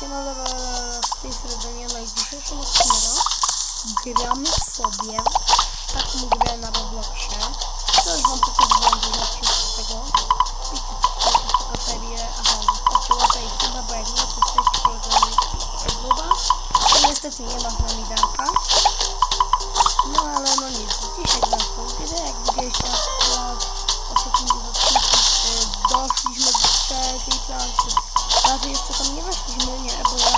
Siema, z tej strony Daniela i w dzisiejszym odcinku gramy sobie taką grę na Robloxie. To już wam pokazywałem dużo jest taka seria, aha, zostawcie łapę i chyba, bo jak nie, to jesteście kolegami Kluba. To niestety nie ma z nami Darka. No ale no nic, dzisiaj gram w tą grę, jak widzieliście na ostatnim odcinku y, doszliśmy do trzeciej planszy. Razy jeszcze tam nie weszliśmy, nie, bo ja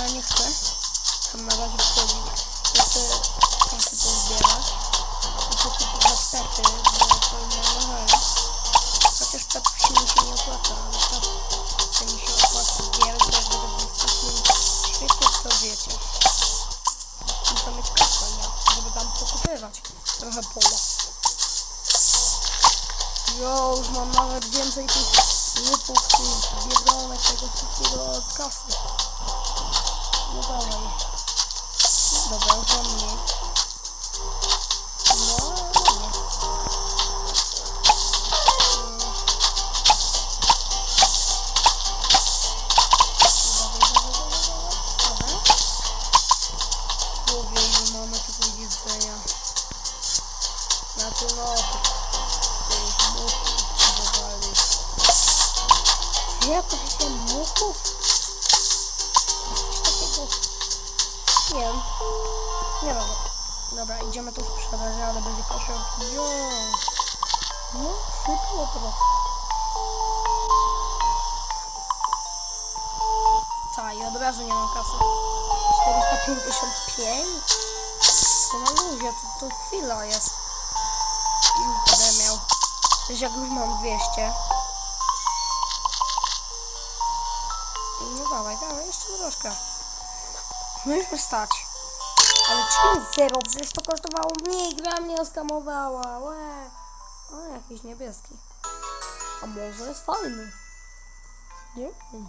Dobra, idziemy to sprzedać, ale będzie kosiorki. Jo. No, sypło to. Tak, i od razu nie mam kasy. 455? To na luzie, to, to chwila jest. I będę miał. Wiesz, jak już mam 200. No dawaj, dawaj, jeszcze troszkę. No stać. Ale czemu zero? Przecież to kosztowało mniej, gra mnie oskamowała. Łe. O, jakiś niebieski. A może jest fajny? Nie wiem.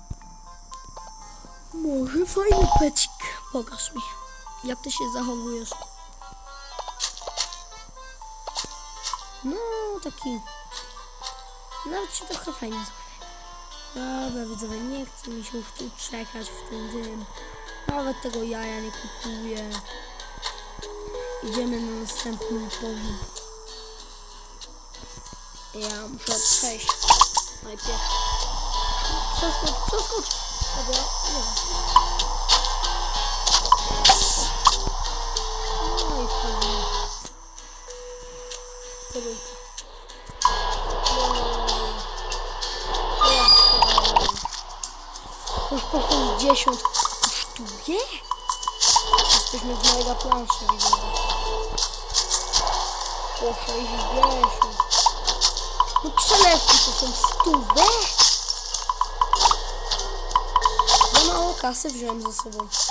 Może fajny pecik. Pokaż mi. Jak ty się zachowujesz? No, taki... Nawet się trochę fajnie zachowuje. Dobra, widzowie, nie chce mi się tu czekać w ten dym. Nawet tego jaja nie kupuję. Idziemy na następny poziom. Ja muszę przejść. Najpierw. Przeskocz, przeskocz! Dobra, nie. No i wchodzimy. Trójka. Już po 60 kosztuje? Jesteśmy w mega planszy, widzę. Po 60. No przelewki to są stówę? Za mało kasy wziąłem ze sobą. Mm.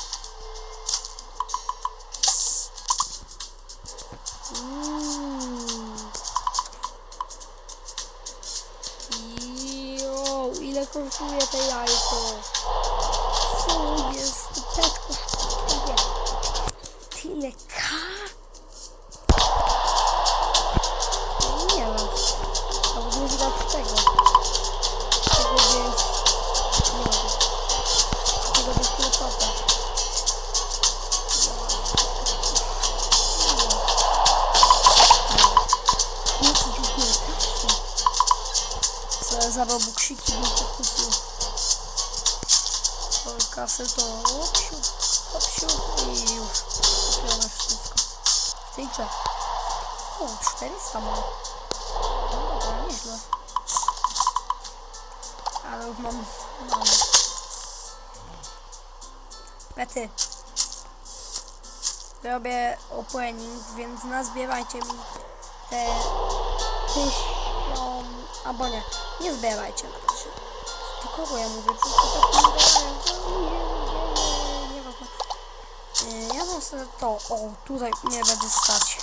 Za robuksiki bym to kupił. To kasy to opsiu, opsiu i już kupione wszystko. W tej grze. O, 400 mam. No, to nieźle. Ale już mam, mam. Pety. Robię opening, więc nazbierajcie mi te tysiąc... Albo nie, nie zbierajcie na razie. Do kogo ja mówię? To tak nie zbierają. To nie, nie, nie, nie ważne. Yy, Ja bym sobie to, o, tutaj nie będzie stać.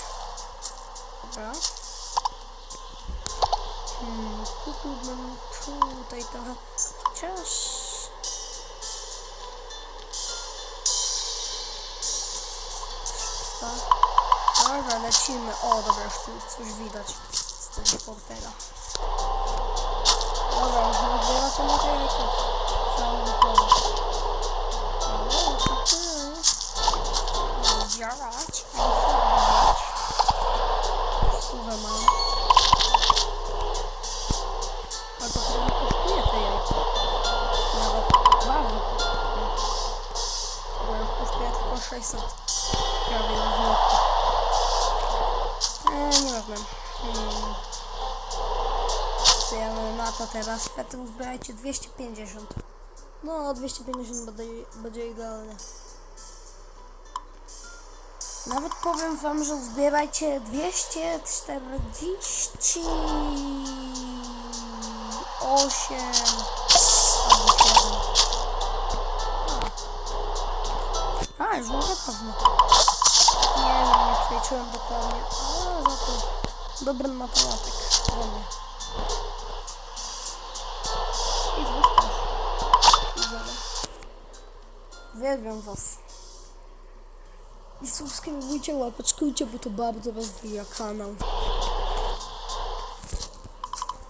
Dobra. Hmm, kupiłbym tutaj trochę. Chociaż... Tak. Dobra, lecimy. O, dobra, już tu coś widać z tego portera. Dobra, odbiera się na tej ręce. Cały wypełniony. Zjarać. Stówę mam. A to chyba kosztuje te jajce. Nawet bardzo. Bo ja kosztuje tylko 600. Prawie na złotych. Eee, nieważne. Hmm. Na to teraz. Potem zbierajcie 250. No, 250 będzie, idealnie. Nawet powiem wam, że zbierajcie 248 albo 7. A, już mogę pewno. Nie wiem, nie przeliczyłem dokładnie, ale za to dobry matematyk dla Uwielbiam was. I subskrybujcie, łapeczkujcie, bo to bardzo rozwija kanał.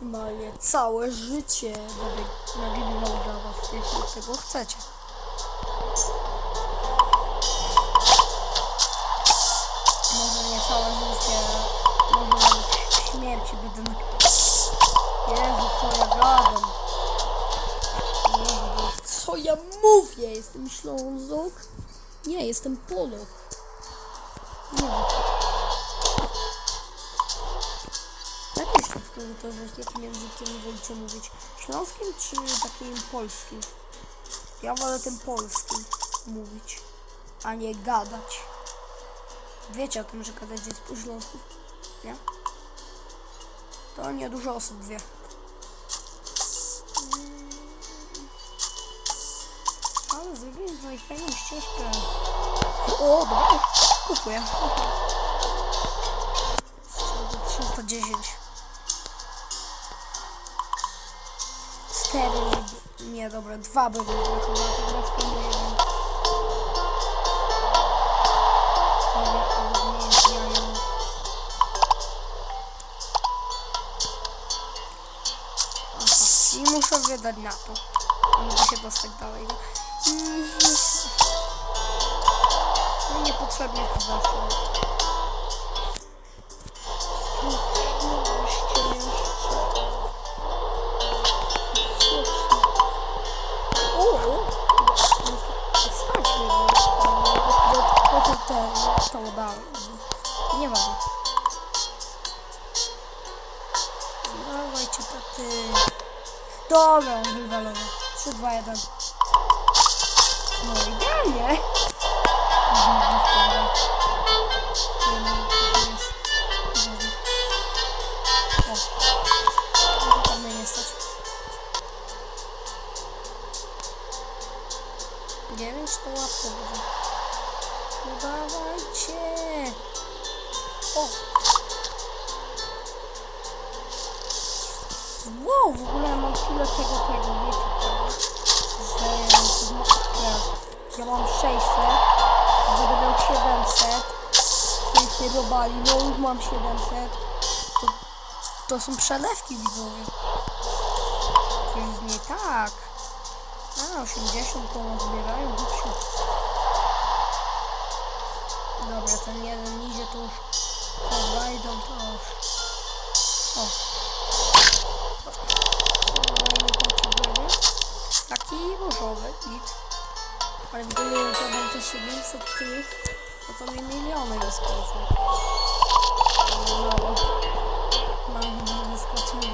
Normalnie całe życie będę nagrywał dla was, jeśli tego chcecie. Może nie całe życie, może nawet śmierci będę nagrywał. Jezu, co ja gadam. Co ja mówię? Jestem Ślązok? Nie, jestem Polok. Nie. Napiszcie w komentarzach, jakim językiem wolicie mówić. Śląskim czy takim polskim? Ja wolę tym polskim mówić, a nie gadać. Wiecie o tym, że gadać jest po śląsku? Nie? To nie dużo osób wie. Zrobiłem tutaj fajną ścieżkę. O, dobra, kupuję. Strzelę do 310. Cztery, nie dobra, dwa będą tym razem nie jeden. I muszę wydać na to, żeby się dostać dalej. Mm, No niepotrzebnie to zaszło. To udało. Nieważne. Dawajcie paty. Dobra, wywalone. 3, 2, 1. 9 to łatwo będzie. No dawajcie. O. Wow, w ogóle mam tyle tego, tego, wiecie tego, Ja mam 600, będę miał 700, to już nie dobali, no już mam 700, to, to są przelewki widzowie. To jest nie tak. A, 80 to zbierają, głupsi. Dobra, ten jeden idzie, to już, dwa idą, to już. O. Potrzebny. Taki różowy, git. Ale gdyby to mam te 700 tych, no to mi miliony wyskoczyły. Mało. Mam chyba wyskoczyły.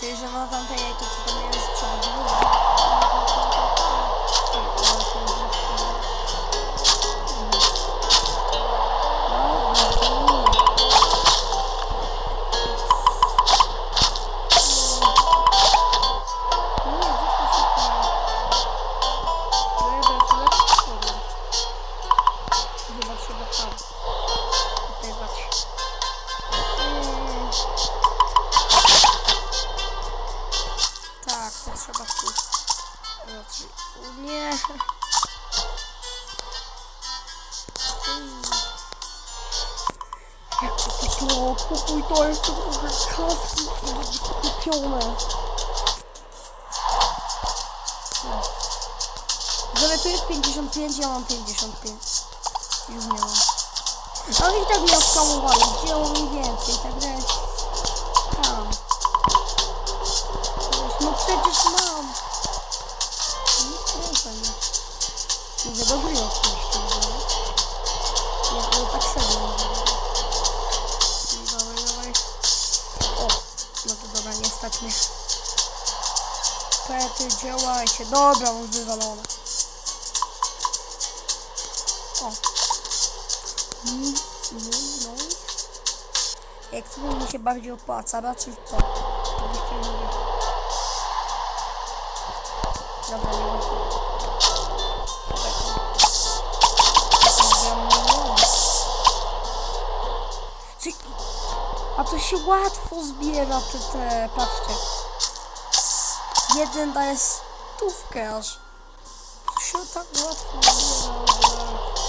Czyli, że na tamte jajko, co tam jest, trzeba 55, ja mam 55. Już nie mam. Ale i tak mnie odskałowali, wzięło mi więcej, tak jest. Tam. No przecież mam. Nie kręcę mnie. Mówię do gry oczywiście, nie? Ale tak sobie mówię. Dawaj, dawaj. O, no to dobra, nie stać mnie. Pety, działajcie. Dobra, on wywalony. Mm, mm, no. Jak to mi się bardziej opłaca? Raczej to. Dobra, nie ma. A to się łatwo zbiera te, te, patrzcie. Jeden daje stówkę aż. To się tak łatwo zbiera, że...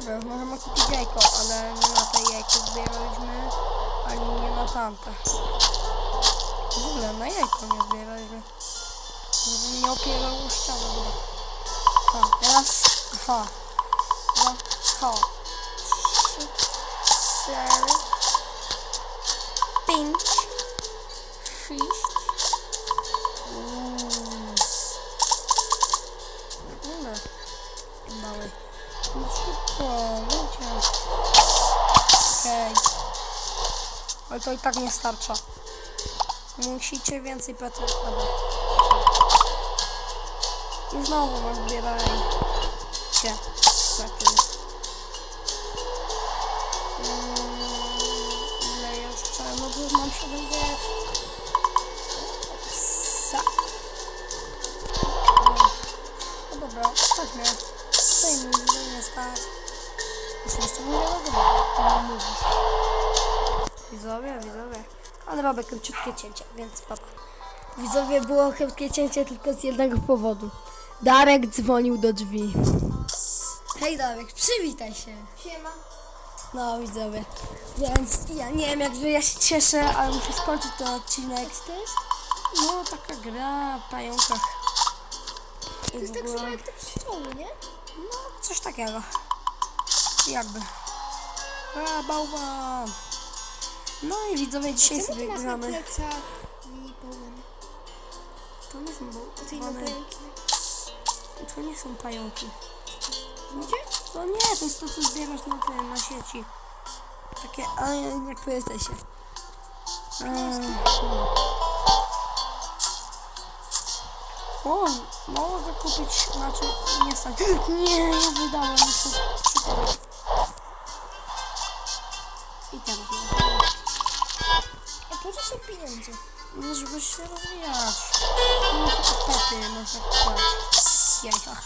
Dobra, już możemy kupić jajko, ale nie na te jajko zbieraliśmy, ani nie na tamte. W ogóle na jajko nie zbieraliśmy. Żebym nie opierał ścianę chyba. Ha, teraz, ha, dwa, ha, trzy, cztery, pięć, sześć, uuu. Dobra, dalej. No szybko, wiecie. Okej. Ale to i tak nie starcza. Musicie więcej pety. Dobra. I znowu nazbierajcie pety. Mm, Ile jeszcze? No bo mam 7 wiek. Sa. No dobra, stać mnie. Stać. Oczywiście mówię, nie mówisz. Widzowie, widzowie. Ale robię króciutkie cięcie, więc papa. Widzowie, było krótkie cięcie tylko z jednego powodu. Darek dzwonił do drzwi. Hej Darek, przywitaj się. Siema. No widzowie, więc ja nie wiem jak wy, ja się cieszę, ale muszę skończyć ten odcinek. To jest? No taka gra w pająkach. To jest tak samo jak te pszczoły, nie? No coś takiego. Jakby. A, bałwan. No i widzowie dzisiaj sobie gramy. Mini. To nie są A bałwany. To nie są pająki. Widzicie? To nie, to jest to co zbierasz na tym, na sieci. Takie, a jak wy jesteście. Eee, O, mogę kupić, znaczy nie stać. Nie, ja wydałem jeszcze. I teraz mam. A po co są pieniądze? No, żeby się rozwijać. No, to pety można kupować w jajkach.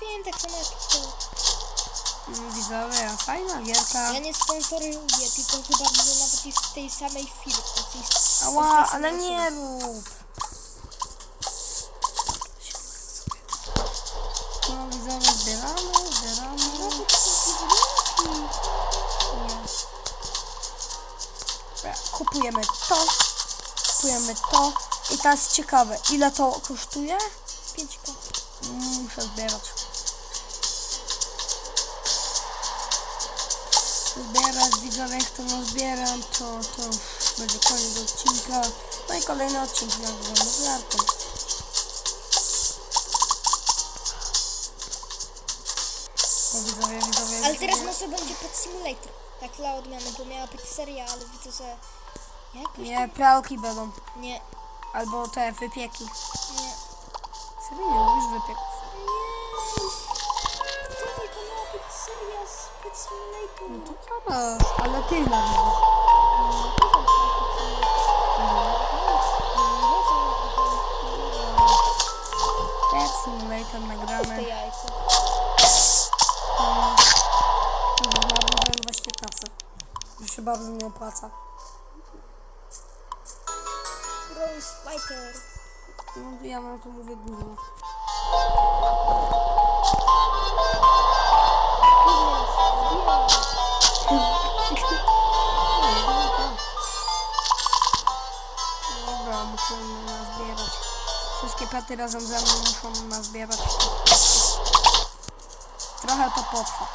Wiem, tak samo jak pszczoły. Mm, Widzowie, fajna gierka. Ja nie sponsoruję, tylko chyba że nawet jest z tej samej firmy. Ała, ale nie rób. To. Kupujemy to. I teraz ciekawe, ile to kosztuje? Pięć ko. Mm, Muszę zbierać. Zbierać, widzowie, jak to nazbieram, to, to będzie koniec odcinka. No i kolejny odcinek nagrywamy z Jarkiem. No widzowie, widzowie, Ale teraz widzowie. może będzie Pet Simulator. Tak dla odmiany, bo miała być seria, ale widzę, że... Jakoś Nie, pralki będą. Nie, Albo te wypieki. nie. Sobie nie lubisz wypieków. Nie. Dawaj, to miała być seria z Pet Simulator. No to zobacz, ale ty. No, że Pet Simulator. Nagramy. jajko. Znalazłem właśnie kasę. Że się bardzo nie opłaca. Spiker. No ja na to mówię gówno. Dobra, muszę nazbierać. Wszystkie pety razem ze mną muszą nazbierać. Trochę to potrwa.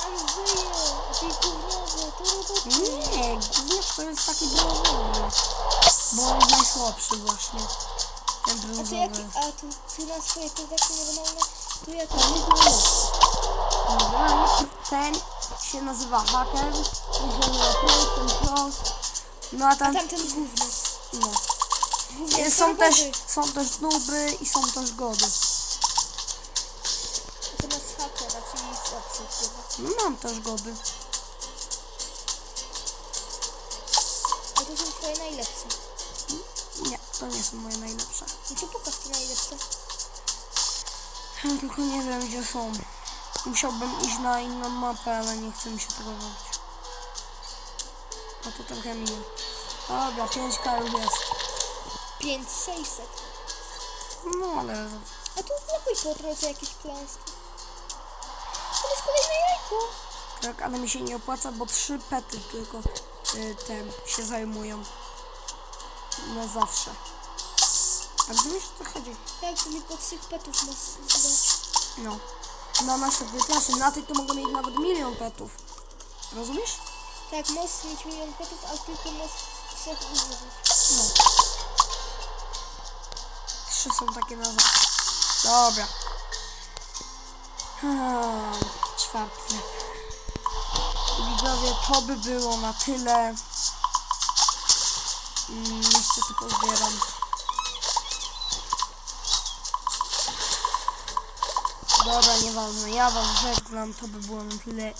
Nie, gówniarz to jest taki brązowy. Bo on jest najsłabszy właśnie. Ten A ty jaki, brązowy. a tu, ty na swoje to takie normalne, tu jak To jest najlepszy. Ten się nazywa hacker. Jeżeli na plus, ten plus. No a A tam, tamten gówno. no. Mówię, Są też, są też nuby i są też gody. To nas hakera, czyli słabszy od ciebie. No mam też gody. A to są twoje najlepsze. To nie są moje najlepsze. No to pokaż te najlepsze. Ja tylko nie wiem gdzie są. Musiałbym iść na inną mapę, ale nie chce mi się tego robić. A to trochę minie. Dobra, 5k już jest. 5600. No ale... A tu blokuj po drodze jakieś kląski. To jest kolejne jajko. Tak, ale mi się nie opłaca, bo trzy pety tylko y, tem się zajmują. Na zawsze. A rozumiesz o co chodzi? Jak sobie po trzech petów masz zdać. No. Na następnej klasie. Na tej to mogę mieć nawet milion petów. Rozumiesz? Tak, możesz mieć milion petów, ale tylko możesz trzech używać. No. Trzy są takie na zawsze. Dobra. Hmm, czwarty. Widzowie, to by było na tyle. Mm, niestety pozbieram. Dobra, nieważne. Ja was żegnam. To by było na tyle.